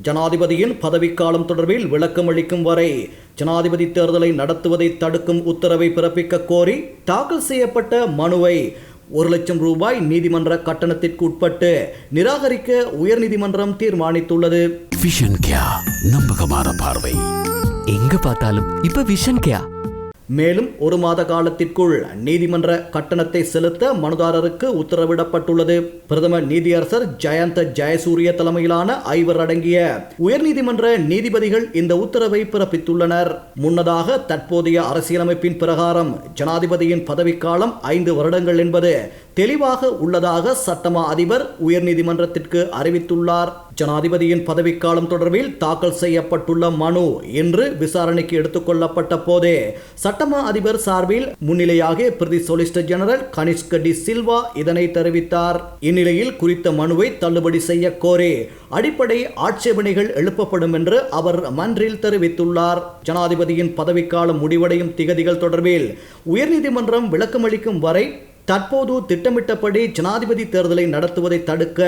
ஜனாதிபதியின் பதவிக்காலம் தொடர்பில் விளக்கம் அளிக்கும் வரை ஜனாதிபதி தேர்தலை நடத்துவதை தடுக்கும் உத்தரவை பிறப்பிக்க கோரி தாக்கல் செய்யப்பட்ட மனுவை ஒரு லட்சம் ரூபாய் நீதிமன்ற கட்டணத்திற்கு உட்பட்டு நிராகரிக்க உயர்நீதிமன்றம் தீர்மானித்துள்ளது. விஷன் கியா நம்பகமான பார்வை. எங்க பார்த்தாலும் இப்ப விஷன் கியா மேலும் ஒரு மாத காலத்திற்குள் நீதிமன்ற கட்டணத்தை செலுத்த மனுதாரருக்கு உத்தரவிடப்பட்டுள்ளது. பிரதம நீதியரசர் ஜெயந்த ஜெயசூரிய தலைமையிலான ஐவர் அடங்கிய உயர்நீதிமன்ற நீதிபதிகள் இந்த உத்தரவை பிறப்பித்துள்ளனர். முன்னதாக தற்போதைய அரசியலமைப்பின் பிரகாரம் ஜனாதிபதியின் பதவிக்காலம் ஐந்து வருடங்கள் என்பது தெளிவாக உள்ளதாக சட்டமா அதிபர் உயர்நீதிமன்றத்திற்கு அறிவித்துள்ளார். ஜனாதிபதியின் பதவிக்காலம் தொடர்பில் தாக்கல் செய்யப்பட்டுள்ள மனு இன்று விசாரணைக்கு எடுத்துக்கொள்ளப்பட்ட போதே சட்டமா அதிபர் சார்பில் முன்னிலையாக பிரதி சொலிசிட்டர் ஜெனரல் கனிஷ்க டி சில்வா இதனை தெரிவித்தார். இந்நிலையில் குறித்த மனுவை தள்ளுபடி செய்ய கோரி அடிப்படை ஆட்சேபனைகள் எழுப்பப்படும் என்று அவர் மன்றில் தெரிவித்துள்ளார். ஜனாதிபதியின் பதவிக்காலம் முடிவடையும் திகதிகள் தொடர்பில் உயர்நீதிமன்றம் விளக்கமளிக்கும் வரை தற்போது திட்டமிட்டபடி ஜனாதிபதி தேர்தலை நடத்துவதை தடுக்க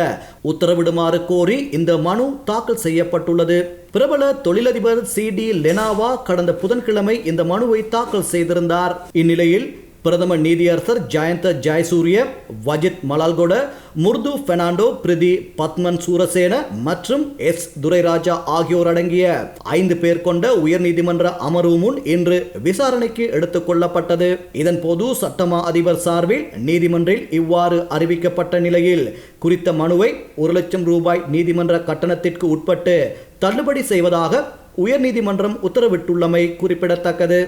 உத்தரவிடுமாறு கோரி இந்த மனு தாக்கல் செய்யப்பட்டுள்ளது. பிரபல தொழிலதிபர் சி டி லெனாவா கடந்த புதன்கிழமை இந்த மனுவை தாக்கல் செய்திருந்தார். இந்நிலையில் பிரதம நீதியரசர் ஜெயந்த ஜெயசூரிய வஜித் மலால்கொட முர்து பெர்னாண்டோ பிரிதி பத்மன் சூரசேன மற்றும் எஸ் துரைராஜா ஆகியோர் அடங்கிய ஐந்து பேர் கொண்ட உயர்நீதிமன்ற அமர்வு முன் இன்று விசாரணைக்கு எடுத்துக் கொள்ளப்பட்டது. இதன்போது சட்டமா அதிபர் சார்பில் நீதிமன்றில் இவ்வாறு அறிவிக்கப்பட்ட நிலையில் குறித்த மனுவை ஒரு லட்சம் ரூபாய் நீதிமன்ற கட்டணத்திற்கு உட்பட்டு தள்ளுபடி செய்வதாக உயர்நீதிமன்றம் உத்தரவிட்டுள்ளமை குறிப்பிடத்தக்கது.